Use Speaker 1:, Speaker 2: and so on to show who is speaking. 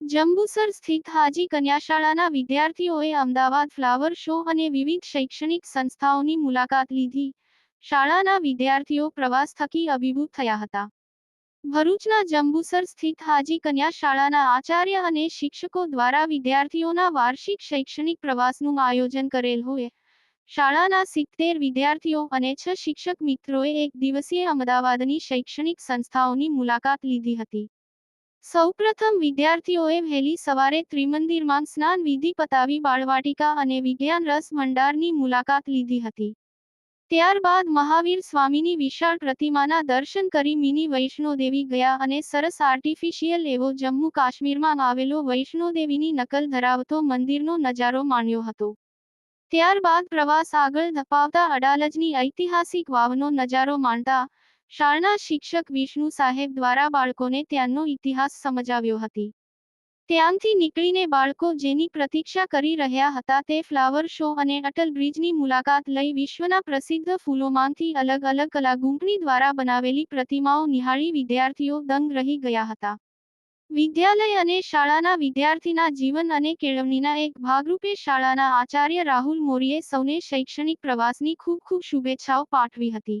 Speaker 1: જંબુસર સ્થિત હાજી કન્યાશાળાના વિદ્યાર્થીઓએ અમદાવાદ ફ્લાવર શો અને વિવિધ શૈક્ષણિક સંસ્થાઓની મુલાકાત લીધી. શાળાના વિદ્યાર્થીઓ પ્રવાસ થકી અભિભૂત થયા હતા. ભરૂચના જંબુસર સ્થિત હાજી કન્યાશાળાના આચાર્ય અને શિક્ષકો દ્વારા વિદ્યાર્થીઓના વાર્ષિક શૈક્ષણિક પ્રવાસનું આયોજન કરેલ હોય. શાળાના સિત્તેર વિદ્યાર્થીઓ અને છ શિક્ષક મિત્રોએ એક દિવસીય અમદાવાદની શૈક્ષણિક સંસ્થાઓની મુલાકાત લીધી હતી. સૌપ્રથમ વિદ્યાર્થીઓએ વહેલી સવારે ત્રિમંદિરમાં સ્નાન વિધિ પતાવી બાળવાટિકા અને વિજ્ઞાન રસ ભંડારની મુલાકાત લીધી હતી. ત્યારબાદ મહાવીર સ્વામીની વિશાળ પ્રતિમાના દર્શન કરી મિની વૈષ્ણોદેવી ગયા અને સરસ આર્ટિફિશિયલ એવો જમ્મુ કાશ્મીરમાં આવેલો વૈષ્ણોદેવીની નકલ ધરાવતો મંદિરનો નજારો માણ્યો હતો. ત્યારબાદ પ્રવાસ આગળ ધપાવતા અડાલજની ઐતિહાસિક વાવનો નજારો માણતા શાળાના શિક્ષક વિષ્ણુ સાહેબ દ્વારા બાળકોને ત્યાંનો ઇતિહાસ સમજાવ્યો હતી. ત્યાંથી નીકળીને બાળકો જેની પ્રતીક્ષા કરી રહ્યા હતા તે ફ્લાવર શો અને અટલ બ્રિજની મુલાકાત લઈ વિશ્વના પ્રસિદ્ધ ફૂલોમાંથી અલગ અલગ કલાગુંપણી દ્વારા બનાવેલી પ્રતિમાઓ નિહાળી વિદ્યાર્થીઓ દંગ રહી ગયા હતા. વિદ્યાલય અને શાળાના વિદ્યાર્થીના જીવન અને કેળવણીના એક ભાગરૂપે શાળાના આચાર્ય રાહુલ મોરીએ સૌને શૈક્ષણિક પ્રવાસની ખૂબ ખૂબ શુભેચ્છાઓ પાઠવી હતી.